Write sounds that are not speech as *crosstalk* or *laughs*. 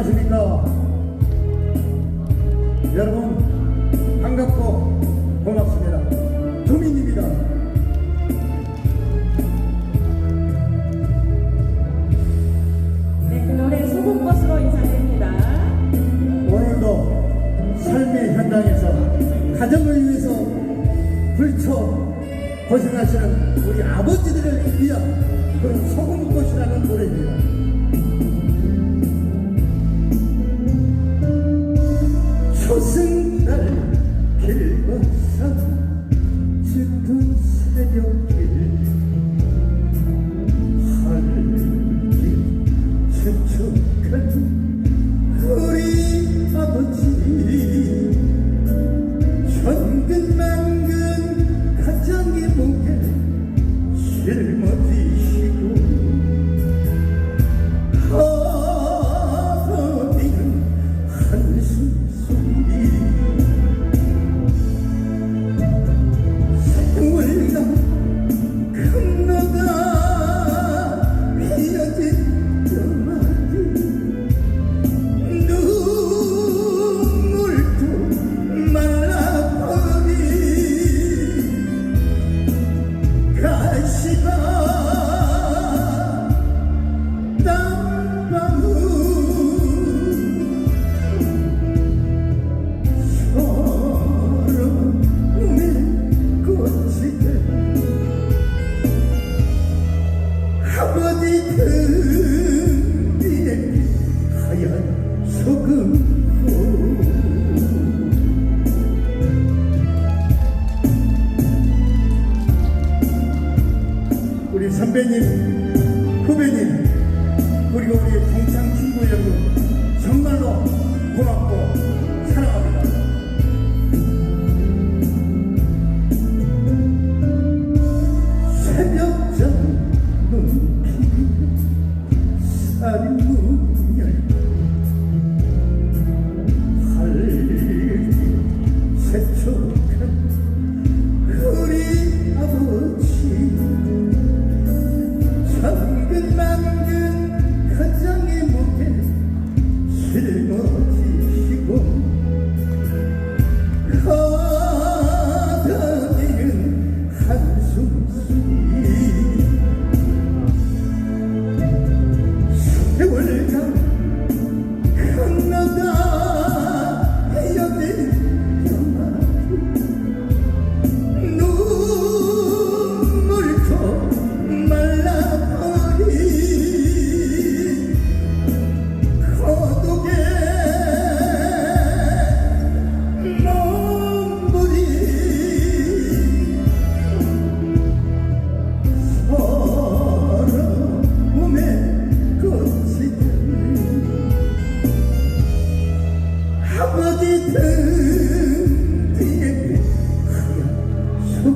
안녕하십니까. 여러분, 반갑고 고맙습니다. 조민입니다. 네, 그 노래 소금꽃으로 인사드립니다. 오늘도 삶의 현장에서 가정을 위해서 불쳐 고생하시는 우리 아버지들을 위한 그런 소금꽃이라는 노래입니다. santo. 아버지 등 뒤에 하얀 소금꽃 우리 선배님, Hidden *laughs*